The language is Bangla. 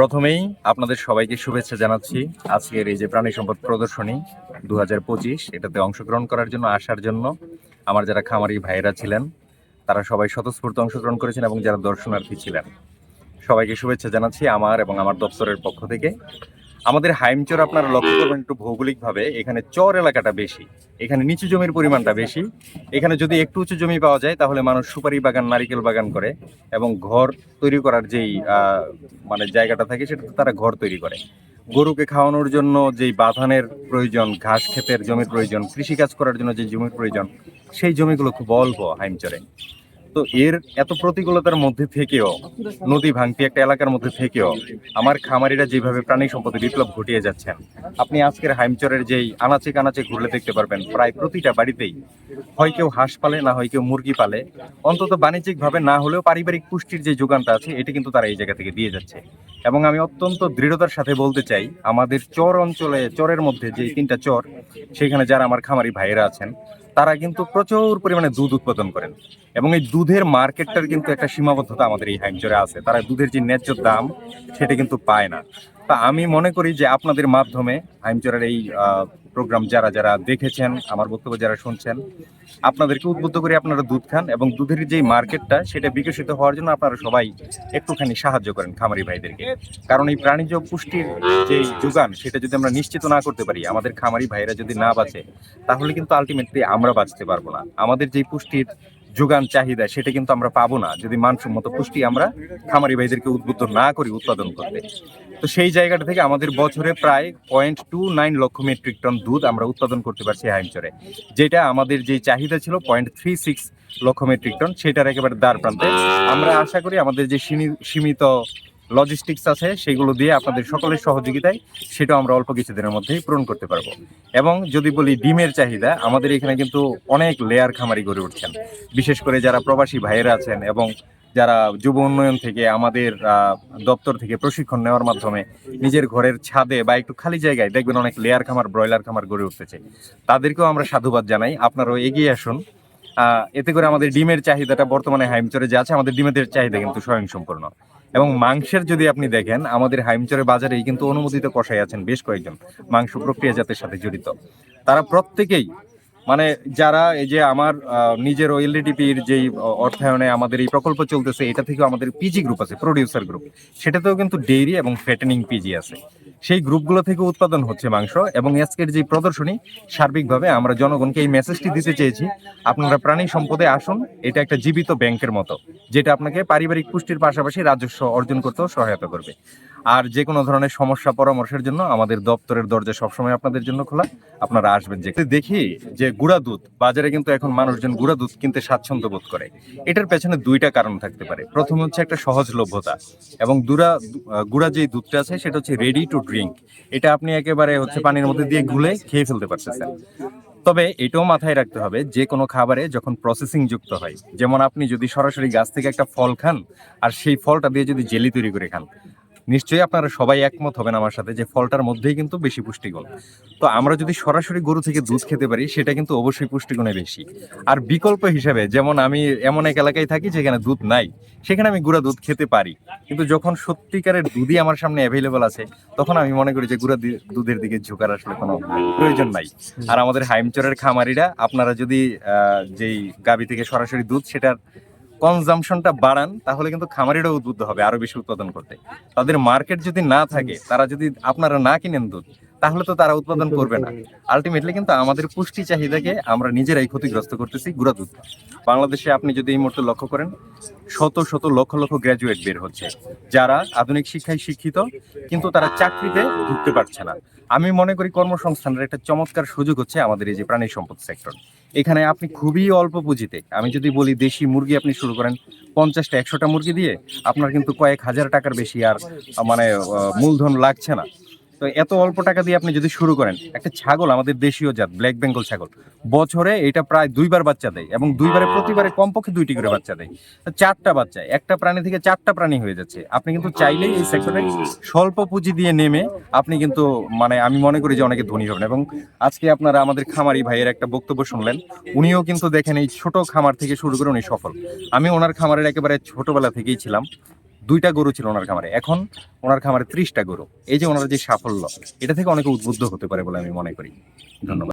প্রথমেই আপনাদের সবাইকে শুভেচ্ছা জানাচ্ছি। আজকের এই যে প্রাণী সম্পদ প্রদর্শনী দু হাজার পঁচিশ, এটাতে অংশগ্রহণ করার জন্য, আসার জন্য আমার যারা খামারি ভাইয়েরা ছিলেন, তারা সবাই স্বতঃস্ফূর্ত অংশগ্রহণ করেছেন এবং যারা দর্শনার্থী ছিলেন। সবাইকে শুভেচ্ছা জানাচ্ছি আমার এবং আমার দপ্তরের পক্ষ থেকে। আমাদের হাইমচর আপনারা লক্ষ্য করবেন একটু ভৌগোলিকভাবে, এখানে চর এলাকাটা বেশি, এখানে নিচু জমির পরিমাণটা বেশি। এখানে যদি একটু উঁচু জমি পাওয়া যায়, তাহলে মানুষ সুপারি বাগান, নারিকেল বাগান করে এবং ঘর তৈরি করার যেই মানে জায়গাটা থাকে সেটাতে তারা ঘর তৈরি করে। গরুকে খাওয়ানোর জন্য যেই বাঁধানের প্রয়োজন, ঘাস ক্ষেতের জমির প্রয়োজন, কৃষিকাজ করার জন্য যে জমির প্রয়োজন, সেই জমিগুলো খুব অল্প হাইমচরে। তো এর এত প্রতিকূলতার মধ্যে থেকেও, নদী ভাঙতি একটা এলাকার মধ্যে থেকেও আমার খামারিরা যেভাবে প্রাণী সম্পদে বিপ্লব ঘটিয়ে যাচ্ছেন, আপনি আজকের হাইমচরের যেই আনাচে কানাচে ঘুরলে দেখতে পারবেন, প্রায় প্রতিটা বাড়িতেই হয় কেউ হাঁস পালে, না হয় কেউ মুরগি পালে, অন্তত বাণিজ্যিকভাবে না হলেও পারিবারিক পুষ্টির যে যোগানটা আছে, এটি কিন্তু তারা এই জায়গা থেকে দিয়ে যাচ্ছে। এবং আমি অত্যন্ত দৃঢ়তার সাথে বলতে চাই, আমাদের চর অঞ্চলে, চরের মধ্যে যে তিনটা চর, সেখানে যারা আমার খামারি ভাইয়েরা আছেন তারা কিন্তু প্রচুর পরিমাণে দুধ উৎপাদন করেন। এবং এই দুধের মার্কেটটার কিন্তু একটা সীমাবদ্ধতা আমাদের এই হাইমচরে আছে। তারা দুধের যে ন্যায্য দাম, সেটা কিন্তু পায় না। তা আমি মনে করি যে আপনাদের মাধ্যমে হাইমচরের এই প্রোগ্রাম যারা যারা দেখেছেন, আমার বক্তব্য যারা শুনছেন, আপনাদেরকে উদ্বুদ্ধ করে আপনারা দুধ খান এবং দুধের যে মার্কেটটা, সেটা বিকশিত হওয়ার জন্য আপনারা সবাই একটুখানি সাহায্য করেন খামারি ভাইদেরকে। কারণ এই প্রাণীজ পুষ্টির যে যোগান, সেটা যদি আমরা নিশ্চিত না করতে পারি, আমাদের খামারি ভাইরা যদি না বাঁচে, তাহলে কিন্তু আলটিমেটলি আমরা বাঁচতে পারব না। আমাদের যে পুষ্টির যোগান চাহিদা সেটা কিন্তু আমরা পাবো না। যদি মানসম্মত পুষ্টি আমরা খামারি ভাইদেরকে উদ্বুদ্ধ না করি, উৎপাদন করতে। তো সেই জায়গাটা থেকে আমাদের বছরে প্রায় point two nine lakh metric ton দুধ আমরা উৎপাদন করতে পারছি হাইমচরে যেটা আমাদের যে চাহিদা ছিল point three six lakh metric ton সেটার একেবারে দ্বার প্রান্তে। আমরা আশা করি আমাদের যে সীমিত লজিস্টিক্স আছে, সেগুলো দিয়ে আপনাদের সকলের সহযোগিতায় সেটা আমরা অল্প কিছুদিনের মধ্যেই পূরণ করতে পারব। এবং যদি বলি ডিমের চাহিদা, আমাদের এখানে কিন্তু অনেক লেয়ার খামারি গড়ে উঠছেন। বিশেষ করে যারা প্রবাসী ভাইয়েরা আছেন এবং যারা যুব উন্নয়ন থেকে আমাদের দপ্তর থেকে প্রশিক্ষণ নেওয়ার মাধ্যমে নিজের ঘরের ছাদে বা একটু খালি জায়গায় দেখবেন অনেক লেয়ার খামার ব্রয়লার খামার গড়ে উঠতেছে। তাদেরকেও আমরা সাধুবাদ জানাই। আপনারাও এগিয়ে আসুন। এতে করে আমাদের ডিমের চাহিদাটা বর্তমানে হাইমচরে যে আছে আমাদের ডিমের চাহিদা কিন্তু স্বয়ংসম্পূর্ণ। এবং মাংসের যদি আপনি দেখেন, আমাদের হাইমচরে বাজারেই কিন্তু অনুমোদিত কষাই আছেন বেশ কয়েকজন মাংস প্রক্রিয়াজাতের সাথে জড়িত। তারা প্রত্যেকেই মানে যারা এই যে আমার নিজের এলডিটিপির যেই অর্থায়নে আমাদের এই প্রকল্প চলতেছে, এটা থেকেও আমাদের পিজি গ্রুপ আছে প্রডিউসার গ্রুপ সেটাতেও কিন্তু ডেইরি এবং ফ্যাটেনিং পিজি আছে। সেই গ্রুপগুলো থেকে উৎপাদন হচ্ছে মাংস এবং আজকের যে প্রদর্শনী, সার্বিকভাবে আমরা জনগণকে এই মেসেজটি দিতে চেয়েছি। আপনারা প্রাণী সম্পদে আসুন, এটা একটা জীবিত ব্যাংকের মতো, যেটা আপনাকে পারিবারিক পুষ্টির পাশাপাশি রাজস্ব অর্জন করতেও সহায়তা করবে। আর যে কোনো ধরনের সমস্যা পরামর্শের জন্য আমাদের দপ্তরের দরজা সবসময় আপনাদের জন্য খোলা। আপনারা আসবেন যে দেখি যে গুঁড়া দুধ, বাজারে কিন্তু এখন মানুষজন গুঁড়া দুধ কিনতে স্বাচ্ছন্দ্য বোধ করে। এটার পেছনে দুইটা কারণ থাকতে পারে। প্রথম হচ্ছে একটা সহজলভ্যতা এবং দুরা, গুঁড়া যে দুধটা আছে সেটা হচ্ছে রেডি টু ড্রিঙ্ক এটা আপনি একেবারে হচ্ছে পানির মধ্যে দিয়ে গুলে খেয়ে ফেলতে পারতেছেন। তবে এটাও মাথায় রাখতে হবে, যে কোনো খাবারে যখন প্রসেসিং যুক্ত হয়, যেমন আপনি যদি সরাসরি গাছ থেকে একটা ফল খান, আর সেই ফলটা দিয়ে যদি জেলি তৈরি করে খান নিশ্চয়ই আপনারা সবাই একমত হবেন আমার সাথে যে ফলটার মধ্যেই কিন্তু বেশি পুষ্টিগুণ। তো আমরা যদি সরাসরি গরু থেকে দুধ খেতে পারি, সেটা কিন্তু অবশ্যই পুষ্টিগুণে বেশি। আর বিকল্প হিসাবে, যেমন আমি এমন এক এলাকায় থাকি যেখানে দুধ নাই, সেখানে আমি গুঁড়া দুধ খেতে পারি। কিন্তু যখন সত্যিকারের দুধই আমার সামনে অ্যাভেলেবল আছে, তখন আমি মনে করি যে গুঁড়া দুধের দিকে ঝোঁকার আসলে কোনো প্রয়োজন নাই। আর আমাদের হাইমচরের খামারিরা, আপনারা যদি যেই গাবি থেকে সরাসরি দুধ, সেটার কনজামশনটা বাড়ান, তাহলে কিন্তু খামারিরা উদ্বুদ্ধ হবে আরও বেশি উৎপাদন করতে। তাদের মার্কেট যদি না থাকে, তারা যদি আপনারা না কিনেন দুধ তাহলে তো তারা উৎপাদন করবে না। আলটিমেটলি কিন্তু আমাদের পুষ্টি চাহিদাকে আমরা নিজেরাই ক্ষতিগ্রস্ত করতেছি গুঁড়া দুধ। বাংলাদেশে আপনি যদি এই মুহূর্তে লক্ষ্য করেন শত শত লক্ষ লক্ষ গ্র্যাজুয়েট বের হচ্ছে যারা আধুনিক শিক্ষায় শিক্ষিত কিন্তু তারা চাকরিতে ঢুকতে পারছে না। আমি মনে করি কর্মসংস্থানের একটা চমৎকার সুযোগ হচ্ছে আমাদের এই যে প্রাণী সম্পদ সেক্টর এখানে আপনি খুবই অল্প পুঁজিতে আমি যদি বলি দেশি মুরগি আপনি শুরু করেন পঞ্চাশটা একশোটা মুরগি দিয়ে আপনার কিন্তু কয়েক হাজার টাকার বেশি আর মানে মূলধন লাগছে না। তো এত অল্প টাকা দিয়ে আপনি যদি শুরু করেন, একটা ছাগল, আমাদের দেশীয় জাত ব্ল্যাক বেঙ্গল ছাগল, বছরে এটা প্রায় দুইবার বাচ্চা দেয় এবং দুইবারে প্রতিবারে কমপক্ষে দুইটি করে বাচ্চা দেয়। চারটা বাচ্চা, একটা প্রাণী থেকে চারটা প্রাণী হয়ে যাচ্ছে। আপনি কিন্তু চাইলেই এই সেক্টরে স্বল্প পুঁজি দিয়ে নেমে আপনি কিন্তু মানে আমি মনে করি যে অনেকে ধনী হবেন। এবং আজকে আপনারা আমাদের খামারি ভাইয়ের একটা বক্তব্য শুনলেন, উনিও কিন্তু দেখেন এই ছোট খামার থেকে শুরু করে উনি সফল। আমি ওনার খামারের একেবারে ছোটবেলা থেকেই ছিলাম। দুইটা গরু ছিল ওনার খামারে। এখন ওনার খামারে ত্রিশটা গরু। এই যে ওনার যে সাফল্য, এটা থেকে অনেকে উদ্বুদ্ধ হতে পারে বলে আমি মনে করি। ধন্যবাদ।